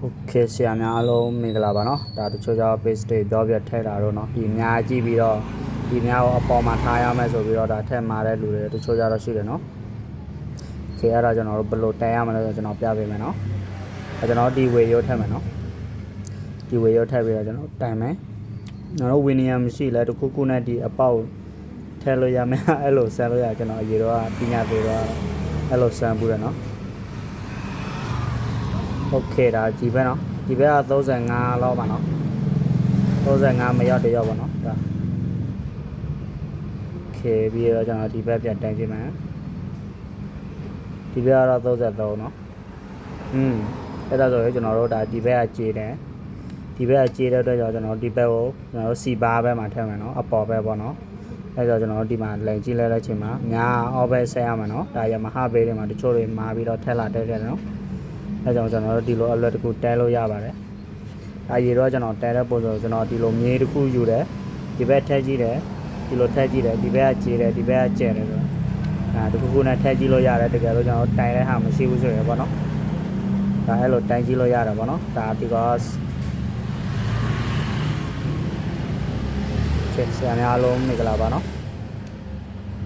โอเคဆရာများအားလုံးမင်္ဂလာပါเนาะဒါတချို့ကြောင့် page တွေပြောပြထည့်တာတော့เนาะဒီအများကြည့်ပြီးတော့ဒီအများကိုအပေါ်မှာထားရမယ်ဆိုပြီးတော့ဒါထည့်မှာတဲ့လူတွေတချို့ကြတော့ရှိတယ်เนาะโอเคအဲ့ဒါကျွန်တော်တို့ဘယ်လိုတန်ရမလဲဆိုကျွန်တော်ပြပေးမယ်เนาะအဲကျွန်တော်ဒီဝေရုပ်ထည့်မယ်เนาะဒီဝေရုပ်ထည့်ပြီးတော့ကျွန်တော်တိုင်မယ်ကျွန်တော်ဝီနီယမ်ရှိလဲတခုခုနဲ့ဒီအပေါက်ထည့်လို့ရမယ်အဲ့လိုဆန်လို့ရကျွန်တော်အရေတော့ပညာသေးတော့အဲ့လိုဆန်ဘူးတယ်เนาะ ဟုတ်ကဲ့ဒါဒီဘက်နော်ဒီဘက်က35လောက်ပါနော်35မရောက်တရောက်ပါနော်ဒါခေပြီးတော့ကျွန်တော်ဒီဘက်ပြန်တန်းကြည့်မယ်ဒီဘက်ကတော့33နော်อืมအဲ့ဒါဆိုရင်ကျွန်တော်တို့ဒါဒီဘက်ကခြေတယ်ဒီဘက်ကခြေတဲ့အတွက်ကြောင့်ကျွန်တော်ဒီဘက်ကိုကျွန်တော်တို့စီပါဘက်မှာထည့်မယ်နော်အပေါ်ဘက်ပေါ့နော်အဲ့တော့ကျွန်တော်တို့ဒီမှာလိန်ကြည့်လိုက်တဲ့အချိန်မှာညာ over ဆက်ရမှာနော်ဒါ Yamaha ဘေးတွေမှာတချို့တွေမာပြီးတော့ထက်လာတက်တယ်နော် အဲကြောင့်ကျွန်တော်တို့ဒီလိုအလွယ်တကူတဲလို့ရပါတယ်။ဒါရေတော့ကျွန်တော်တဲတဲ့ပုံစံကျွန်တော်ဒီလိုမြေတစ်ခုယူတယ်ဒီဘက်ထက်ကြည့်တယ်ဒီလိုထက်ကြည့်တယ်ဒီဘက်ကကျေတယ်ဒီဘက်ကကျဲတယ်ဆိုတော့ဒါတစ်ခုခုနဲ့ထက်ကြည့်လို့ရတယ်တကယ်လို့ကျွန်တော်တိုင်တဲ့ဟာမရှိဘူးဆိုရင်ပေါ့နော်။ဒါအဲ့လိုတိုင်ကြည့်လို့ရတယ်ပေါ့နော်။ဒါ because ချက်ဆရာများအားလုံးမင်္ဂလာပါနော်။